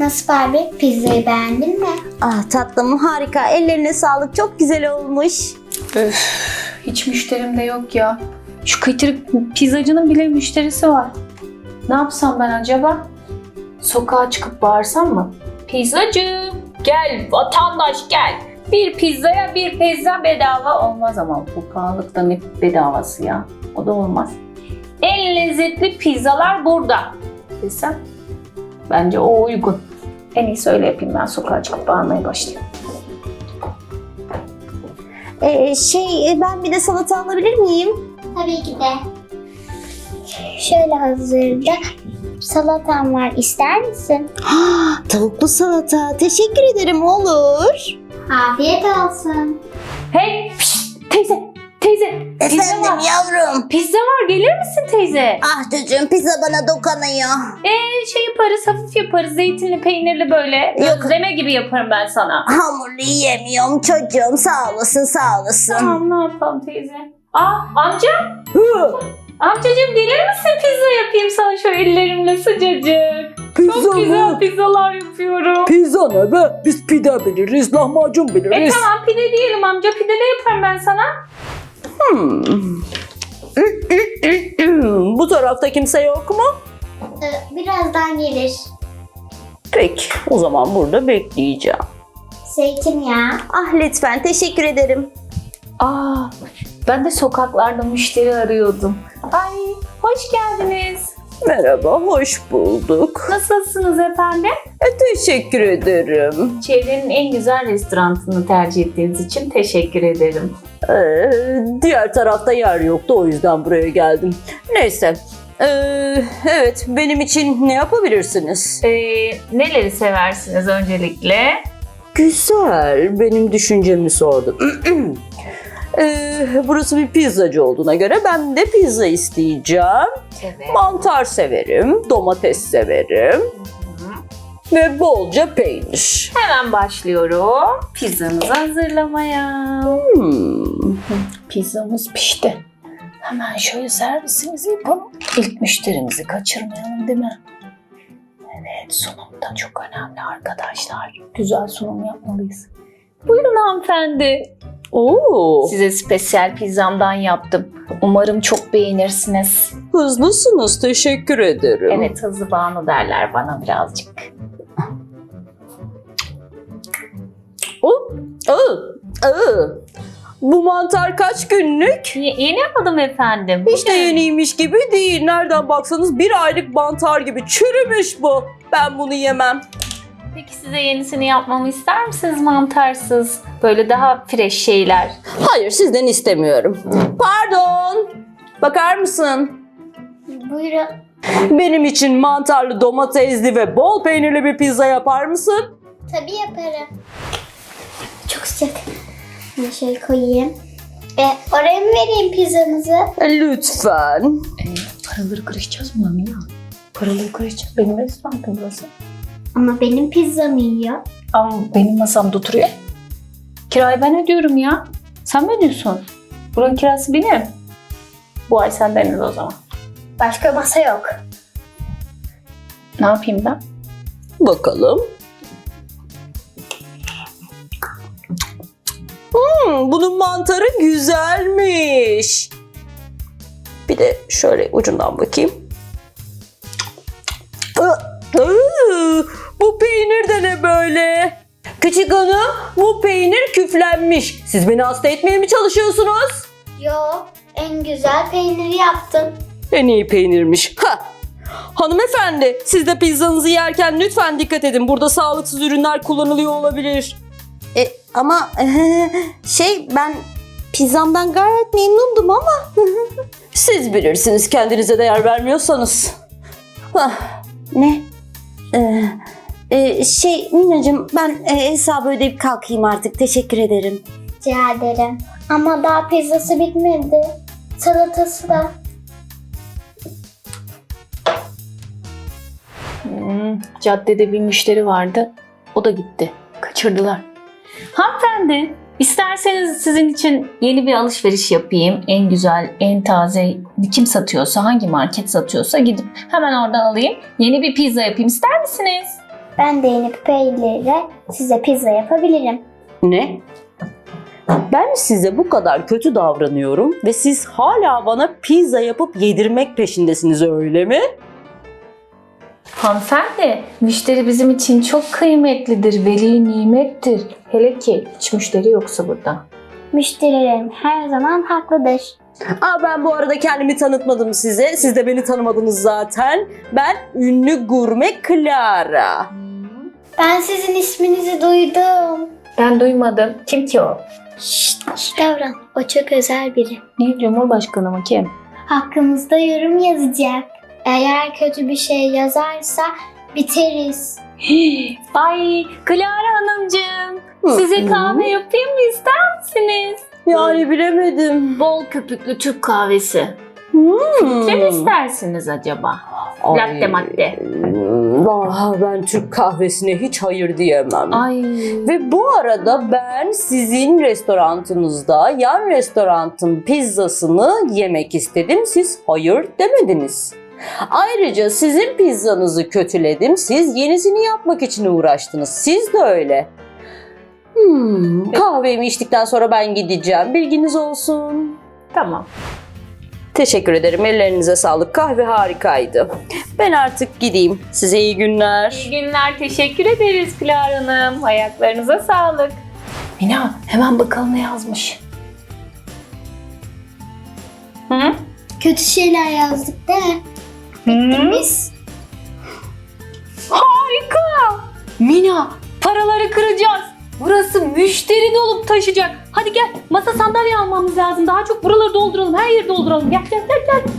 Nasıl Barbie? Pizzayı beğendin mi? Ah tatlım harika. Ellerine sağlık. Çok güzel olmuş. Hiç müşterim de yok ya. Şu kıytırık pizzacının bile müşterisi var. Ne yapsam ben acaba? Sokağa çıkıp bağırsam mı? Pizzacı gel vatandaş gel. Bir pizzaya bir pizza bedava olmaz ama bu pahalılıkta ne bedavası ya. O da olmaz. En lezzetli pizzalar burada desem. Bence o uygun. En iyisi öyle yapayım ben sokağa çıkıp bağırmaya başlayayım. Ee, şey e, ben bir de salata alabilir miyim? Tabii ki de. Şöyle hazırda salatam var. İster misin? Ah, Tavuklu salata. Teşekkür ederim olur. Afiyet olsun. Hey pişt, teyze pizza var. yavrum. Pizza var gelir misin teyze? Ah çocuğum pizza bana dokunuyor. Ee, şey yaparız hafif yaparız zeytinli peynirli böyle. Yok. Közleme gibi yaparım ben sana. Hamurlu yiyemiyorum çocuğum. Sağ olasın sağ olasın. Tamam ne yapalım teyze? Aa amca? Amcacığım gelir misin pizza yapayım sana şu ellerimle sıcacık. Pizza Çok güzel mı? pizzalar yapıyorum. Pizza ne be? Biz pide biliriz, lahmacun E biliriz. tamam pide diyelim amca pide de yaparım ben sana. Bu tarafta kimse yok mu? Ee, birazdan gelir. Peki, o zaman burada bekleyeceğim. Zeytinyağı. Ah lütfen teşekkür ederim. Aa ben de sokaklarda müşteri arıyordum. Ay hoş geldiniz. Merhaba, hoş bulduk. Nasılsınız efendim? E, teşekkür ederim. Çevrenin en güzel restoranını tercih ettiğiniz için teşekkür ederim. Ee, diğer tarafta yer yoktu, o yüzden buraya geldim. Neyse, ee, evet benim için ne yapabilirsiniz? Ee, neleri seversiniz öncelikle? Güzel, benim düşüncemi sordum. Ee, burası bir pizzacı olduğuna göre ben de pizza isteyeceğim. Evet. Mantar severim, domates severim ve bolca peynir. Hemen başlıyorum pizzanızı hazırlamaya. Hmm. Pizzamız pişti. Hemen şöyle servisimizi yapalım. İlk müşterimizi kaçırmayalım değil mi? Evet sunum da çok önemli arkadaşlar. Güzel sunum yapmalıyız. Buyurun hanımefendi. Oo, Size spesiyel pizzamdan yaptım. Umarım çok beğenirsiniz. hızlısınız, teşekkür ederim. Evet hızlı bağını derler bana birazcık. Oh, aa, aa. Bu mantar kaç günlük? Ye- yeni aldım efendim. Hiç de yeniymiş gibi değil. Nereden baksanız bir aylık mantar gibi çürümüş bu. Ben bunu yemem. Peki size yenisini yapmamı ister misiniz mantarsız? Böyle daha fresh şeyler. Hayır sizden istemiyorum. Pardon. Bakar mısın? Buyurun. Benim için mantarlı, domatesli ve bol peynirli bir pizza yapar mısın? Tabii yaparım. Çok sıcak. Bunu şöyle koyayım. E, oraya mı vereyim pizzanızı? Lütfen. E, paraları kırışacağız mı Amina? Paraları kırışacağız. Benim restoranım burası. Ama benim pizzamı yiyor. Ama benim masamda oturuyor. Kirayı ben ödüyorum ya. Sen mi ödüyorsun? Buranın kirası benim. Bu ay sendeniz o zaman. Başka masa yok. Ne yapayım ben? Bakalım. Hmm, bunun mantarı güzelmiş. Bir de şöyle ucundan bakayım. Bu peynir de ne böyle? Küçük hanım bu peynir küflenmiş. Siz beni hasta etmeye mi çalışıyorsunuz? Yo, en güzel peyniri yaptım. En iyi peynirmiş. Ha. Hanımefendi siz de pizzanızı yerken lütfen dikkat edin. Burada sağlıksız ürünler kullanılıyor olabilir. E, ama şey ben pizzamdan gayet memnundum ama. Siz bilirsiniz kendinize değer vermiyorsanız. Ah, ne? Ee, şey Minacığım ben e, hesabı ödeyip kalkayım artık. Teşekkür ederim. Rica ederim. Ama daha pizzası bitmedi. Salatası da. Hmm, caddede bir müşteri vardı. O da gitti. Kaçırdılar. Hanımefendi, isterseniz sizin için yeni bir alışveriş yapayım. En güzel, en taze kim satıyorsa, hangi market satıyorsa gidip hemen oradan alayım. Yeni bir pizza yapayım ister misiniz? Ben de yeni peynirle size pizza yapabilirim. Ne? Ben size bu kadar kötü davranıyorum ve siz hala bana pizza yapıp yedirmek peşindesiniz öyle mi? Hanımefendi, müşteri bizim için çok kıymetlidir, veli nimettir. Hele ki hiç müşteri yoksa burada. Müşterilerim her zaman haklıdır. Aa, ben bu arada kendimi tanıtmadım size. Siz de beni tanımadınız zaten. Ben ünlü gurme Clara. Ben sizin isminizi duydum. Ben duymadım. Kim ki o? Şşt, şşt davran. O çok özel biri. Ne? Cumhurbaşkanı mı kim? Hakkımızda yorum yazacak. Eğer kötü bir şey yazarsa biteriz. Ay Clara Hanımcığım. Size kahve yapayım mı ister misiniz? Yani bilemedim. Bol köpüklü Türk kahvesi. Hmm. Ne istersiniz acaba? Latte madde. Ah, ben Türk kahvesine hiç hayır diyemem. Ay. Ve bu arada ben sizin restoranınızda yan restoranın pizzasını yemek istedim. Siz hayır demediniz. Ayrıca sizin pizzanızı kötüledim. Siz yenisini yapmak için uğraştınız. Siz de öyle. Hmm, kahvemi içtikten sonra ben gideceğim. Bilginiz olsun. Tamam. Teşekkür ederim. Ellerinize sağlık. Kahve harikaydı. Ben artık gideyim. Size iyi günler. İyi günler. Teşekkür ederiz Clara Hanım. Ayaklarınıza sağlık. Mina hemen bakalım ne yazmış. Hı? Kötü şeyler yazdık değil mi? Hı? Biz Harika. Mina paraları kıracağız. Burası müşteri dolup taşıyacak. Hadi gel masa sandalye almamız lazım. Daha çok buraları dolduralım. Her yeri dolduralım. Gel gel gel gel.